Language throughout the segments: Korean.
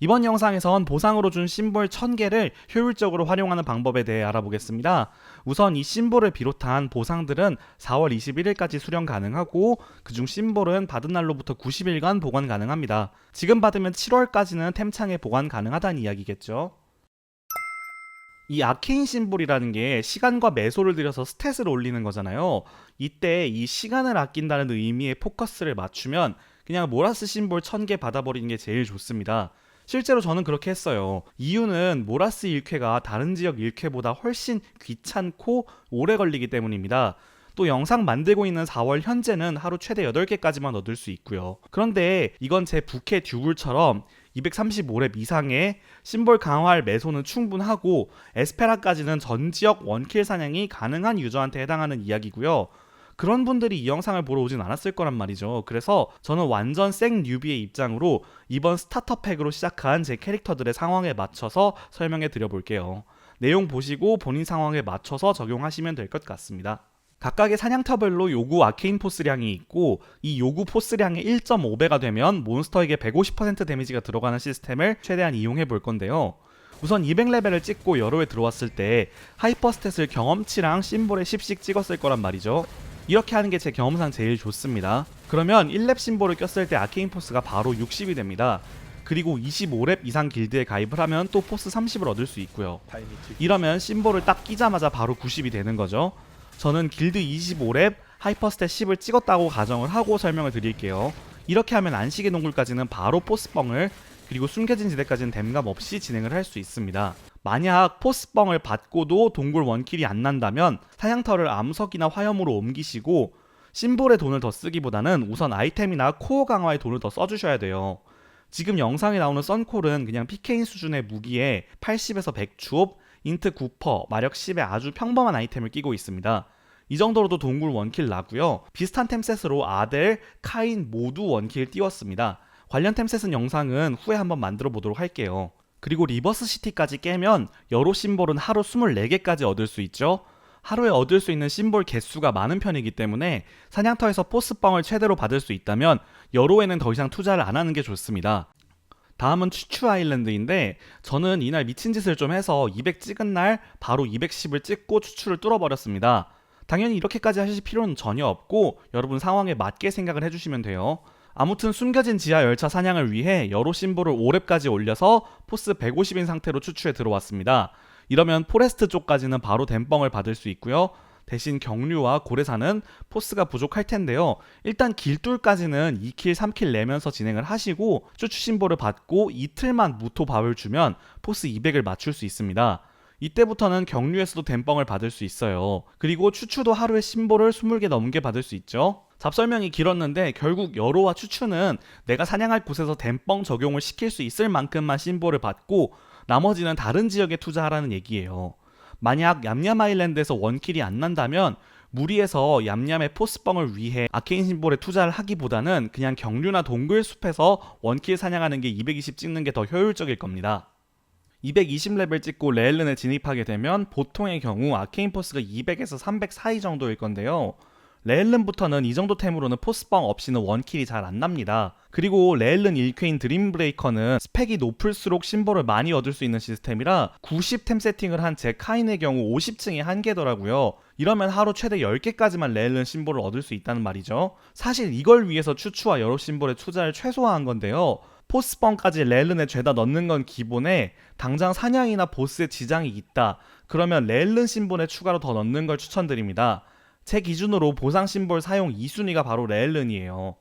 이번 영상에선 보상으로 준 심볼 1000개를 효율적으로 활용하는 방법에 대해 알아보겠습니다. 우선 이 심볼을 비롯한 보상들은 4월 21일까지 수령 가능하고 그중 심볼은 받은 날로부터 90일간 보관 가능합니다. 지금 받으면 7월까지는 템창에 보관 가능하다는 이야기겠죠. 이 아케인 심볼이라는 게 시간과 매소를 들여서 스탯을 올리는 거잖아요. 이때 이 시간을 아낀다는 의미의 포커스를 맞추면 그냥 모라스 심볼 1000개 받아버리는 게 제일 좋습니다. 실제로 저는 그렇게 했어요. 이유는 모라스 1쾌가 다른 지역 1쾌보다 훨씬 귀찮고 오래 걸리기 때문입니다. 또 영상 만들고 있는 4월 현재는 하루 최대 8개까지만 얻을 수 있고요. 그런데 이건 제 부캐 듀굴처럼 235렙 이상의 심볼 강화할 매소는 충분하고 에스페라까지는 전 지역 원킬 사냥이 가능한 유저한테 해당하는 이야기고요. 그런 분들이 이 영상을 보러 오진 않았을 거란 말이죠. 그래서 저는 완전 생 뉴비의 입장으로 이번 스타터 팩으로 시작한 제 캐릭터들의 상황에 맞춰서 설명해 드려 볼게요. 내용 보시고 본인 상황에 맞춰서 적용하시면 될 것 같습니다. 각각의 사냥터별로 요구 아케인 포스량이 있고 이 요구 포스량의 1.5배가 되면 몬스터에게 150% 데미지가 들어가는 시스템을 최대한 이용해 볼 건데요. 우선 200레벨을 찍고 여로에 들어왔을 때 하이퍼 스탯을 경험치랑 심볼에 10씩 찍었을 거란 말이죠. 이렇게 하는 게 제 경험상 제일 좋습니다. 그러면 1렙 심볼을 꼈을 때 아케인 포스가 바로 60이 됩니다. 그리고 25렙 이상 길드에 가입을 하면 또 포스 30을 얻을 수 있고요. 이러면 심볼을 딱 끼자마자 바로 90이 되는 거죠. 저는 길드 25렙 하이퍼 스탯 10을 찍었다고 가정을 하고 설명을 드릴게요. 이렇게 하면 안식의 동굴까지는 바로 포스뻥을 그리고 숨겨진 지대까지는 댐감 없이 진행을 할 수 있습니다. 만약 포스뻥을 받고도 동굴 원킬이 안 난다면 사냥터를 암석이나 화염으로 옮기시고 심볼에 돈을 더 쓰기보다는 우선 아이템이나 코어 강화에 돈을 더 써주셔야 돼요. 지금 영상에 나오는 썬콜은 그냥 PK인 수준의 무기에 80에서 100 주옵, 인트 9퍼, 마력 10의 아주 평범한 아이템을 끼고 있습니다. 이 정도로도 동굴 원킬 나고요. 비슷한 템셋으로 아델, 카인 모두 원킬 띄웠습니다. 관련 템셋은 영상은 후에 한번 만들어 보도록 할게요. 그리고 리버스 시티까지 깨면 여로 심볼은 하루 24개까지 얻을 수 있죠. 하루에 얻을 수 있는 심볼 개수가 많은 편이기 때문에 사냥터에서 포스뻥을 최대로 받을 수 있다면 여로에는 더 이상 투자를 안 하는 게 좋습니다. 다음은 추추 아일랜드인데 저는 이날 미친 짓을 좀 해서 200 찍은 날 바로 210을 찍고 추추를 뚫어버렸습니다. 당연히 이렇게까지 하실 필요는 전혀 없고 여러분 상황에 맞게 생각을 해주시면 돼요. 아무튼 숨겨진 지하 열차 사냥을 위해 여로 심볼을 5렙까지 올려서 포스 150인 상태로 추추에 들어왔습니다. 이러면 포레스트 쪽까지는 바로 댐뻥을 받을 수 있고요. 대신 경류와 고래사는 포스가 부족할 텐데요. 일단 길뚫까지는 2킬, 3킬 내면서 진행을 하시고 추추 심볼을 받고 이틀만 무토 밥을 주면 포스 200을 맞출 수 있습니다. 이때부터는 경류에서도 댐뻥을 받을 수 있어요. 그리고 추추도 하루에 심볼을 20개 넘게 받을 수 있죠. 잡설명이 길었는데 결국 여로와 추추는 내가 사냥할 곳에서 댐뻥 적용을 시킬 수 있을 만큼만 심볼을 받고 나머지는 다른 지역에 투자하라는 얘기예요. 만약 얌얌 아일랜드에서 원킬이 안 난다면 무리해서 얌얌의 포스뻥을 위해 아케인 심볼에 투자를 하기보다는 그냥 경류나 동굴 숲에서 원킬 사냥하는 게 220 찍는 게 더 효율적일 겁니다. 220레벨 찍고 레일른에 진입하게 되면 보통의 경우 아케인 포스가 200에서 300 사이 정도일 건데요. 레일른부터는 이 정도 템으로는 포스뻥 없이는 원킬이 잘 안 납니다. 그리고 레일른 1쾌인 드림브레이커는 스펙이 높을수록 심볼을 많이 얻을 수 있는 시스템이라 90템 세팅을 한 제 카인의 경우 50층이 한계더라고요. 이러면 하루 최대 10개까지만 레일른 심볼을 얻을 수 있다는 말이죠. 사실 이걸 위해서 추추와 여러 심볼의 투자를 최소화한 건데요. 포스뻥까지 레일른에 죄다 넣는 건 기본에 당장 사냥이나 보스에 지장이 있다. 그러면 레일른 심볼에 추가로 더 넣는 걸 추천드립니다. 제 기준으로 보상 심볼 사용 2순위가 바로 레일른이에요.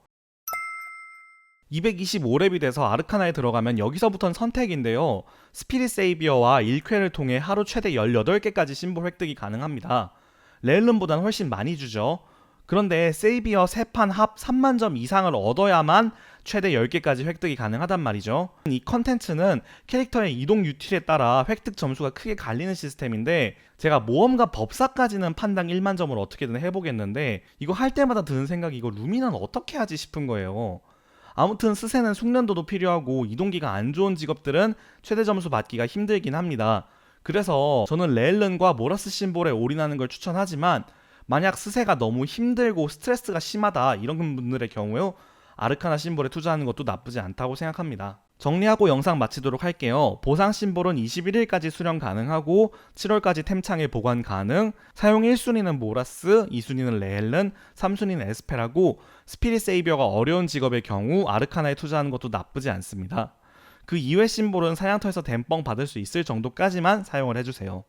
225렙이 돼서 아르카나에 들어가면 여기서부터는 선택인데요. 스피릿 세이비어와 1쾌를 통해 하루 최대 18개까지 심볼 획득이 가능합니다. 레일른보다는 훨씬 많이 주죠. 그런데 세이비어 3판 합 3만 점 이상을 얻어야만 최대 10개까지 획득이 가능하단 말이죠. 이 컨텐츠는 캐릭터의 이동 유틸에 따라 획득 점수가 크게 갈리는 시스템인데 제가 모험가 법사까지는 판당 1만 점을 어떻게든 해보겠는데 이거 할 때마다 드는 생각이 이거 루미는 어떻게 하지 싶은 거예요. 아무튼 스세는 숙련도도 필요하고 이동기가 안 좋은 직업들은 최대 점수 받기가 힘들긴 합니다. 그래서 저는 레일른과 모라스 심볼에 올인하는 걸 추천하지만 만약 스세가 너무 힘들고 스트레스가 심하다 이런 분들의 경우에 아르카나 심볼에 투자하는 것도 나쁘지 않다고 생각합니다. 정리하고 영상 마치도록 할게요. 보상 심볼은 21일까지 수령 가능하고 7월까지 템창에 보관 가능. 사용 1순위는 모라스, 2순위는 레헬른, 3순위는 에스페라고 스피릿 세이비어가 어려운 직업의 경우 아르카나에 투자하는 것도 나쁘지 않습니다. 그 이외 심볼은 사냥터에서 댐뻥 받을 수 있을 정도까지만 사용을 해주세요.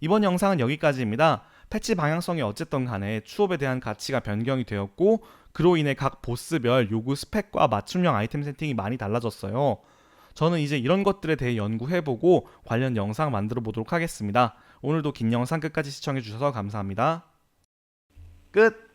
이번 영상은 여기까지입니다. 패치 방향성이 어쨌든 간에 추업에 대한 가치가 변경이 되었고 그로 인해 각 보스별 요구 스펙과 맞춤형 아이템 세팅이 많이 달라졌어요. 저는 이제 이런 것들에 대해 연구해보고 관련 영상 만들어 보도록 하겠습니다. 오늘도 긴 영상 끝까지 시청해주셔서 감사합니다. 끝!